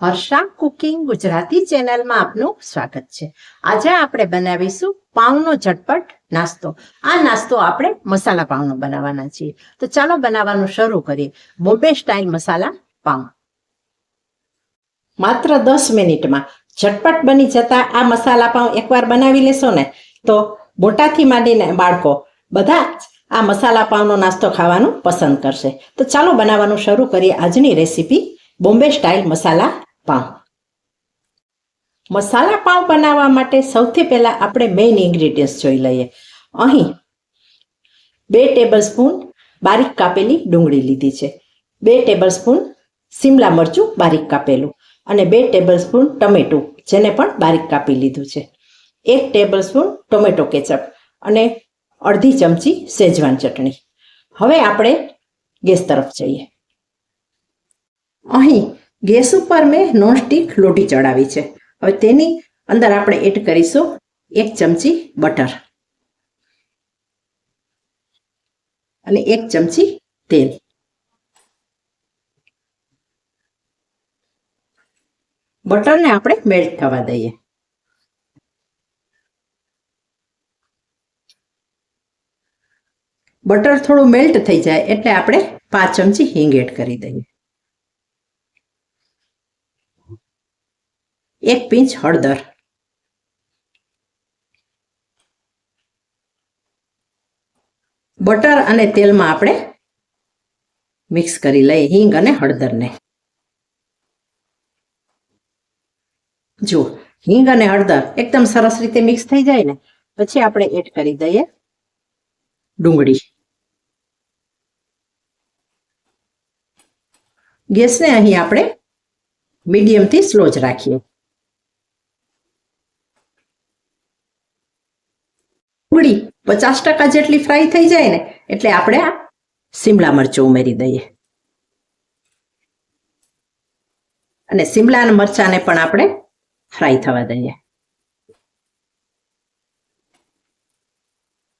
Harsha cooking Gujarati ચેનલમાં આપનું સ્વાગત છે. આજે આપણે બનાવીશું પાઉંનો ઝટપટ નાસ્તો. આ નાસ્તો આપણે મસાલા પાઉંનો બનાવવાના છીએ. તો ચાલો બનાવવાનું શરૂ કરીએ. બોમ્બે સ્ટાઇલ મસાલા પાઉં. માત્ર દસ મિનિટમાં ઝટપટ બની જતા આ મસાલા પાઉં એકવાર બનાવી લેશો ને, તો મોટાથી માંડીને બાળકો બધા આ મસાલા પાઉંનો નાસ્તો ખાવાનું પસંદ કરશે. તો ચાલો બનાવવાનું શરૂ કરીએ આજની રેસીપી બોમ્બે સ્ટાઇલ મસાલા પાઉં. મસાલા પાઉં બનાવવા માટે સૌથી પહેલાં આપણે મેઇન ઇન્ગ્રીડિયન્ટ્સ જોઈ લઈએ. અહીં બે ટેબલ સ્પૂન બારીક કાપેલી ડુંગળી લીધી છે. બે ટેબલ સ્પૂન સિમલા મરચું બારીક કાપેલું અને બે ટેબલ સ્પૂન ટમેટું, જેને પણ બારીક કાપી લીધું છે. એક ટેબલ સ્પૂન ટોમેટો કેચઅપ અને અડધી ચમચી સેજવાન ચટણી. હવે આપણે ગેસ તરફ જઈએ. અહીં ગેસ ઉપર મેં નોનસ્ટિક લોટી ચડાવી છે. હવે તેની અંદર આપણે એડ કરીશું એક ચમચી બટર અને એક ચમચી તેલ. બટરને આપણે મેલ્ટ થવા દઈએ. બટર થોડું મેલ્ટ થઈ જાય એટલે આપણે પાંચ ચમચી હિંગ એડ કરી દઈએ. એક પિંચ હળદર બટર અને તેલમાં આપણે મિક્સ કરી લઈએ હિંગ અને હળદરને। જુઓ હિંગ અને હળદર એકદમ સરસ રીતે મિક્સ થઈ જાય ને, પછી આપણે એડ કરી દઈએ ડુંગળી। ગેસને અહીં આપણે મીડિયમથી સ્લો જ રાખીએ। ડુંગળી પચાસ ટકા જેટલી ફ્રાય થઈ જાય ને, એટલે આપણે આ સિમલા મરચું ઉમેરી દઈએ. અને સિમલા મરચાને પણ આપણે ફ્રાય થવા દઈએ.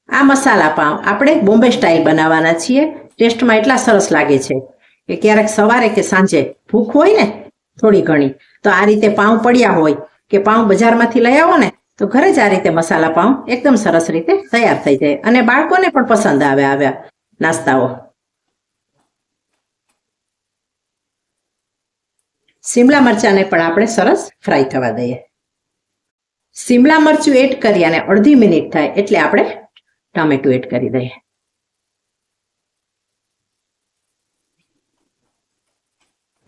આ મસાલા પાઉં આપણે બોમ્બે સ્ટાઇલ બનાવવાના છીએ. ટેસ્ટમાં એટલા સરસ લાગે છે કે ક્યારેક સવારે કે સાંજે ભૂખ હોય ને થોડી ઘણી, તો આ રીતે પાઉં પડ્યા હોય કે પાઉં બજારમાંથી લઈ આવો ને તો ઘરે જ આ રીતે મસાલા પાઉં એકદમ સરસ રીતે તૈયાર થઈ જાય અને બાળકોને પણ પસંદ આવે આવ્યા નાસ્તાઓ. સિમલા મરચાને પણ આપણે સરસ ફ્રાય થવા દઈએ. સિમલા મરચું એડ કરી અને અડધી મિનિટ થાય એટલે આપણે ટામેટું એડ કરી દઈએ.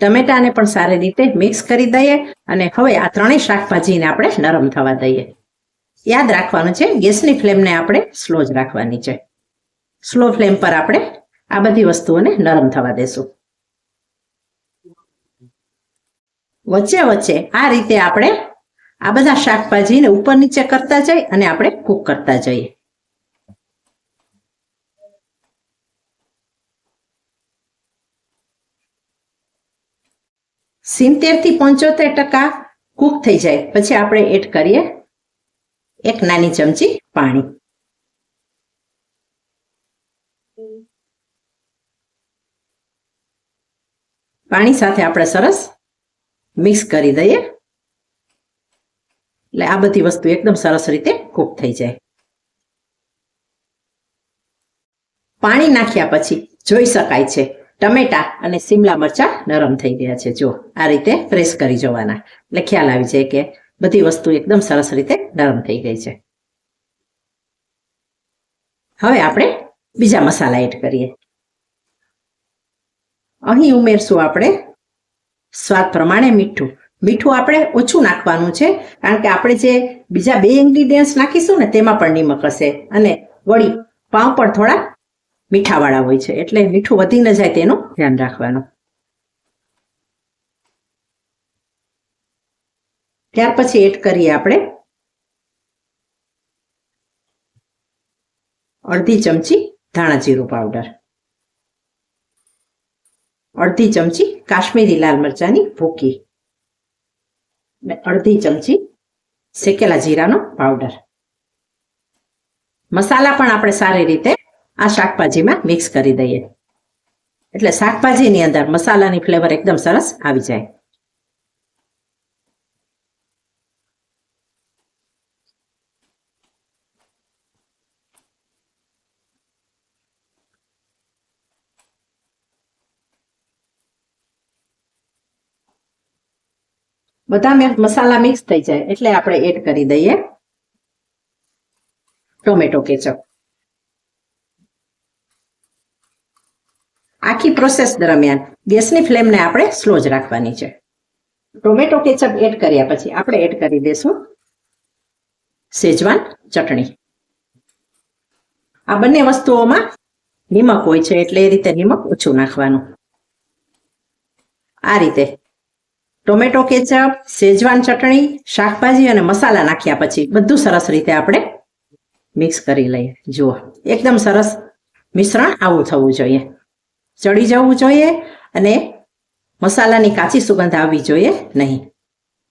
ટમેટાને પણ સારી રીતે મિક્સ કરી દઈએ અને હવે આ ત્રણેય શાકભાજીને આપણે નરમ થવા દઈએ. યાદ રાખવાનું છે, ગેસની ફ્લેમને આપણે સ્લો જ રાખવાની છે. સ્લો ફ્લેમ પર આપણે આ બધી વસ્તુઓને નરમ થવા દેશું. વચ્ચે વચ્ચે આ રીતે આપણે આ બધા શાકભાજીને ઉપર નીચે કરતા જઈએ અને આપણે કૂક કરતા જઈએ. સિત્તેરથી પંચોતેર ટકા કૂક થઈ જાય. પછી આપણે એડ કરીએ એક નાની ચમચી પાણી. પાણી સાથે આપણે સરસ મિક્સ કરી દઈએ. એટલે આ બધી વસ્તુ એકદમ સરસ રીતે કૂક થઈ જાય. પાણી નાખ્યા પછી જોઈ શકાય છે, ટમેટા અને સિમલા મરચા નરમ થઈ ગયા છે. જો આ રીતે પ્રેસ કરી જવાના. એટલે ખ્યાલ આવી જાય કે બધી વસ્તુ એકદમ સરસ રીતે નરમ થઈ ગઈ છે. હવે આપણે બીજા મસાલા એડ કરીએ. અહીં ઉમેરશું આપણે સ્વાદ પ્રમાણે મીઠું. મીઠું આપણે ઓછું નાખવાનું છે, કારણ કે આપણે જે બીજા બે ઇન્ગ્રીડિયન્ટ્સ નાખીશું ને તેમાં પણ નિમક હશે અને વળી પાઉં પણ થોડા મીઠાવાળા હોય છે, એટલે મીઠું વધી ન જાય તેનું ધ્યાન રાખવાનું. ત્યાર પછી એડ કરીએ આપણે. અડધી ચમચી ધાણા જીરું પાવડર. અડધી ચમચી કાશ્મીરી લાલ મરચાની ભૂકી. અને અડધી ચમચી શેકેલા જીરાનો પાવડર. મસાલા પણ આપણે સારી રીતે આ શાકભાજીમાં મિક્સ કરી દઈએ. એટલે શાકભાજીની અંદર મસાલાની ફ્લેવર એકદમ સરસ આવી જાય. બધા મસાલા મિક્સ થઈ જાય, એટલે આપણે એડ કરી દઈએ. Tomato ketchup. આખી પ્રોસેસ દરમિયાન ગેસની ફ્લેમને આપણે સ્લો જ રાખવાની છે. ટોમેટો કેચઅપ એડ કર્યા પછી આપણે એડ કરી દઈશું સેજવાન ચટણી. આ બંને વસ્તુઓમાં નિમક હોય છે, એટલે એ રીતે નિમક ઓછું નાખવાનું. આ રીતે ટોમેટો કેચઅપ સેજવાન ચટણી, શાકભાજી અને મસાલા નાખ્યા પછી બધું સરસ રીતે આપણે મિક્સ કરી લઈએ. જુઓ, એકદમ સરસ મિશ્રણ આવું થવું જોઈએ. ચડી જવું જોઈએ અને મસાલાની કાચી સુગંધ આવવી જોઈએ નહીં.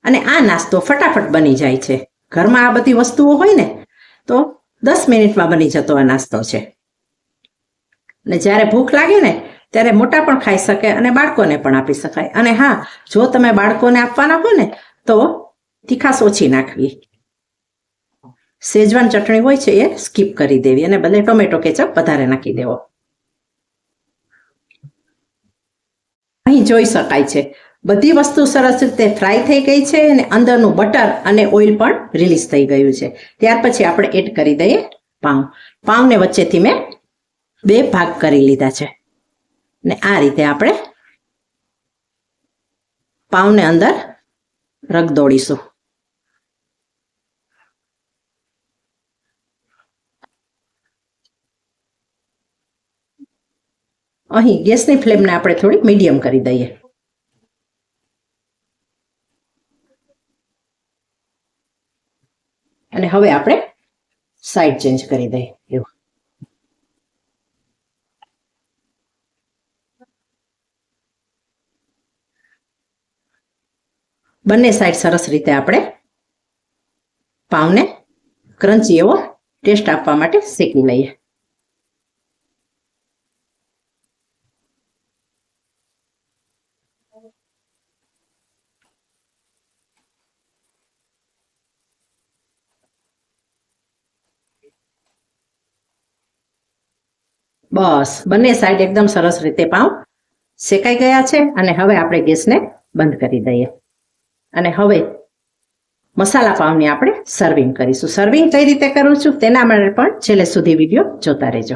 અને આ નાસ્તો ફટાફટ બની જાય છે. ઘરમાં આ બધી વસ્તુઓ હોય ને, તો દસ મિનિટમાં બની જતો આ નાસ્તો છે. અને જ્યારે ભૂખ લાગે ને ત્યારે મોટા પણ ખાઈ શકે અને બાળકોને પણ આપી શકાય. અને હા, જો તમે બાળકોને આપવાના હોય ને, તો તીખાશ ઓછી નાખવી. સેજવાન ચટણી હોય છે એ સ્કીપ કરી દેવી અને બદલે ટોમેટો કેચઅપ વધારે નાખી દેવો. અહીં જોઈ શકાય છે. બધી વસ્તુ સરસ રીતે ફ્રાય થઈ ગઈ છે અને અંદરનું બટર અને ઓઇલ પણ રિલીઝ થઈ ગયું છે. ત્યાર પછી આપણે એડ કરી દઈએ પાઉં. પાઉંને વચ્ચેથી મેં બે ભાગ કરી લીધા છે. ને આ રીતે આપણે પાઉને અંદર રગ દોડીશું. અહીં ગેસની ફ્લેમને આપણે થોડી મીડિયમ કરી દઈએ. અને હવે આપણે સાઈડ ચેન્જ કરી દઈએ. એવું બંને સાઈડ સરસ રીતે આપણે પાઉને ક્રન્ચી એવો ટેસ્ટ આપવા માટે શેકી લઈએ. બસ, બંને સાઈડ એકદમ સરસ રીતે પાઉં શેકાઈ ગયા છે અને હવે આપણે ગેસને બંધ કરી દઈએ. અને હવે મસાલા પાવની આપણે સર્વિંગ કરીશું. સર્વિંગ કઈ રીતે કરું છું? તેના માટે પણ છેલ્લે સુધી વીડિયો જોતા રહેજો.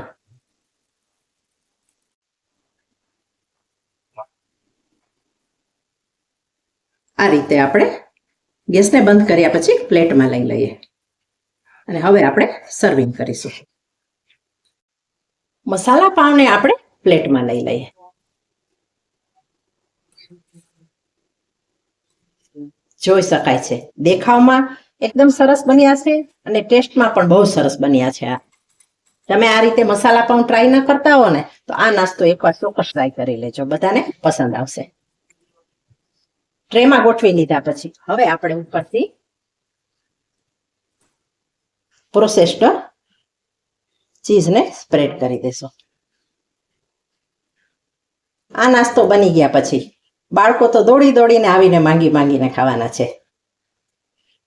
આ રીતે આપણે ગેસને બંધ કર્યા પછી પ્લેટમાં લઈ લઈએ. અને હવે આપણે સર્વિંગ કરીશું. મસાલા પાવને આપણે પ્લેટમાં લઈ લઈએ. જોઈ શકાય છે. દેખાવમાં એકદમ સરસ બન્યા છે અને ટેસ્ટમાં પણ બહુ સરસ બન્યા છે આ. તમે આ રીતે મસાલા પાઉં ટ્રાય ન કરતા હો ને તો આ નાસ્તો એકવાર ચોક્કસ ટ્રાય કરી લેજો. બધાને પસંદ આવશે. ટ્રેમાં ગોઠવી લીધા પછી. હવે આપણે ઉપરથી પ્રોસેસ્ડ ચીઝને સ્પ્રેડ કરી દેશો. આ નાસ્તો બની ગયા પછી બાળકો તો દોડી દોડીને આવીને માંગી માંગીને ખાવાના છે.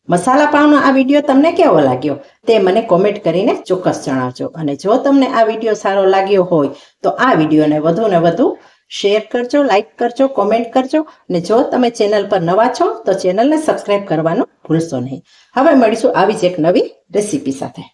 મસાલા પાવનો આ વીડિયો તમને કેવો લાગ્યો તે મને કોમેન્ટ કરીને ચોક્કસ જણાવજો. અને જો તમને આ વીડિયો સારો લાગ્યો હોય તો આ વિડીયોને વધુ ને વધુ શેર કરજો લાઇક કરજો કોમેન્ટ કરજો. અને જો તમે ચેનલ પર નવા છો તો ચેનલને સબસ્ક્રાઈબ કરવાનું ભૂલશો નહીં. હવે મળીશું આવી જ એક નવી રેસીપી સાથે.